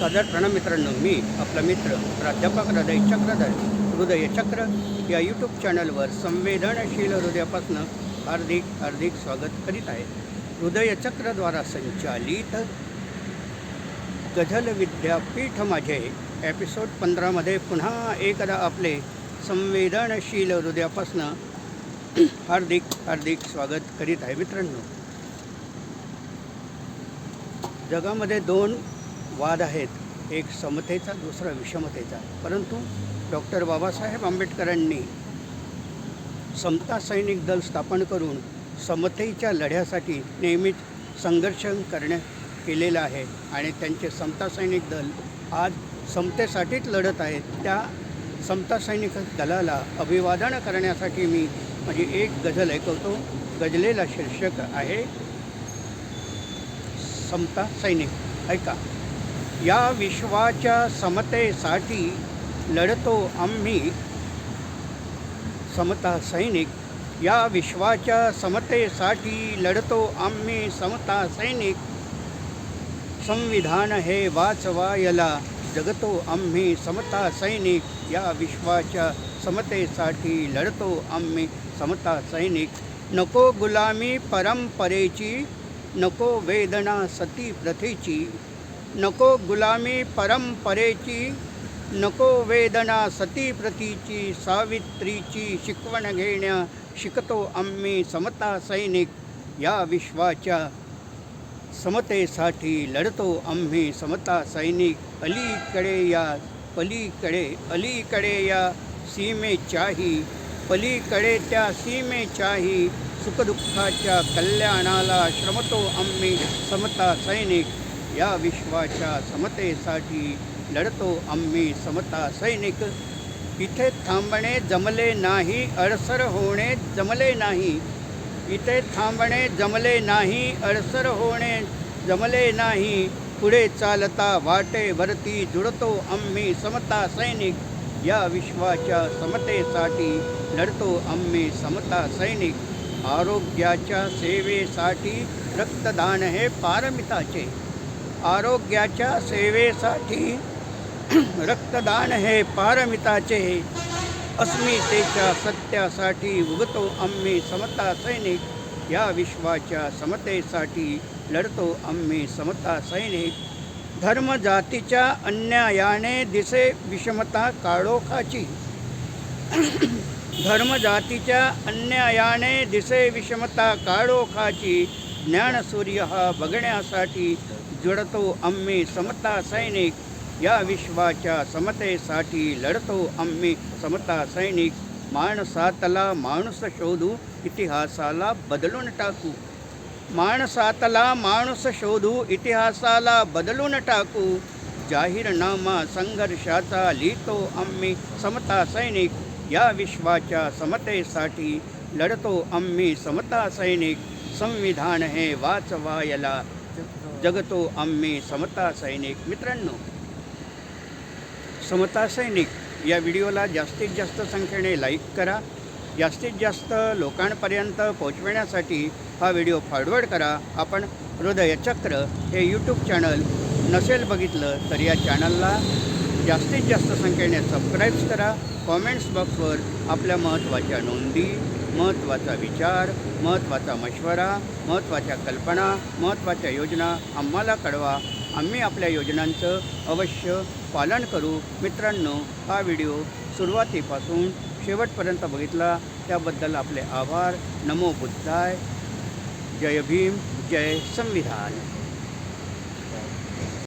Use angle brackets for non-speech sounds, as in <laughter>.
सादर प्रणाम मित्रांनो मी आपला मित्र प्राध्यापक हृदय चक्रधर हृदय चक्र या यूट्यूब चॅनलवर संवेदनशील हृदयापासून हार्दिक हार्दिक स्वागत करीत आहे. हृदय चक्रद्वारा संचालित गझल विद्यापीठ माझे एपिसोड पंधरामध्ये पुन्हा एकदा आपले संवेदनशील हृदयापासून हार्दिक हार्दिक स्वागत करीत आहे मित्रांनो. जगामध्ये दोन वाद आहेत एक समतेचा दुसरा विषमतेचा. परंतु डॉक्टर बाबासाहेब आंबेडकरांनी समता सैनिक दल स्थापन करून समतेच्या लढ्यासाठी नेहमीच संघर्ष करण्यात केलेलं आहे. आणि त्यांचे समता सैनिक दल आज समतेसाठीच लढत आहेत. त्या समता सैनिक दलाला अभिवादन करण्यासाठी मी माझी एक गझल ऐकवतो. गजलेला शीर्षक आहे समता सैनिक. ऐका. या विश्वाच्या समतेसाठी लढतो आम्ही. समता सैनिक या विश्वाच्या समतेसाठी लढतो आम्ही समता सैनिक. संविधान हे वाचवायला जगतो आम्ही समता सैनिक या विश्वाच्या समतेसाठी लढतो आम्ही समता सैनिक. नको गुलामी परंपरेची नको वेदना सती प्रथेची नको गुलामी परंपरेची नको वेदना सती प्रतीची सावित्रीची शिकवण घेण्या शिकतो आम्ही समता सैनिक या विश्वाच्या समतेसाठी लढतो आम्ही समता सैनिक. अलीकडे या पलीकडे अलीकडे या सीमेच्याही पलीकडे त्या सीमेच्याही सुखदुःखाच्या कल्याणाला श्रमतो आम्ही समता सैनिक. या विश्वाच्या समतेसाठी लढतो आम्ही समता सैनिक. इथे थांबणे जमले नाही अडसर होणे जमले नाही. इथे थांबणे जमले नाही अडसर होणे जमले नाही. पुढे चालता वाटेवरती जुळतो आम्ही समता सैनिक. या विश्वाच्या समतेसाठी लढतो आम्ही समता सैनिक. आरोग्याच्या सेवेसाठी रक्तदान हे पारमिताचे. आरोग्याच्या सेवेसाठी <clears throat> रक्तदान हे पारमिताचे अस्मितेच्या सत्यासाठी उगतो आम्ही समता सैनिक. या विश्वाच्या समतेसाठी लढतो आम्ही समता सैनिक. धर्म जातीच्या अन्यायाने दिसे विषमता काळोखाची. <clears throat> धर्म जातीच्या अन्यायाने दिसे विषमता काळोखाची ज्ञानसूर्य हा बघण्यासाठी जुडतो आम्ही समता सैनिक. या विश्वाच्या समतेसाठी लढतो आम्ही समता सैनिक. माणसातला माणूस शोधू इतिहासाला बदलून टाकू. माणसातला माणूस शोधू इतिहासाला बदलून टाकू. जाहीरनामा संघर्षाचा लिहितो आम्ही समता सैनिक. या विश्वाच्या समतेसाठी लढतो आम्ही समता सैनिक संविधान हे वाचवायला. जगतो आम्ही समता सैनिक. मित्रांनो समता सैनिक या व्हिडिओला जास्तीत जास्त संख्येने लाईक करा. जास्तीत जास्त लोकांपर्यंत पोहोचविण्यासाठी हा व्हिडिओ फॉरवर्ड करा. आपण हृदयचक्र हे यूट्यूब चॅनल नसेल बघितलं तर या चॅनलला जास्तीत जास्त संख्येने सबस्क्राईब्स करा. कॉमेंट्स बॉक्सवर आपल्या महत्त्वाच्या नोंदी महत्त्वाचा विचार महत्त्वाचा मशवरा महत्त्वाच्या कल्पना महत्त्वाच्या योजना आम्हाला कळवा. आम्ही आपल्या योजनांचं अवश्य पालन करू. मित्रांनो हा व्हिडिओ सुरुवातीपासून शेवटपर्यंत बघितला. त्याबद्दल आपले आभार. नमो बुद्धाय. जय भीम. जय संविधान.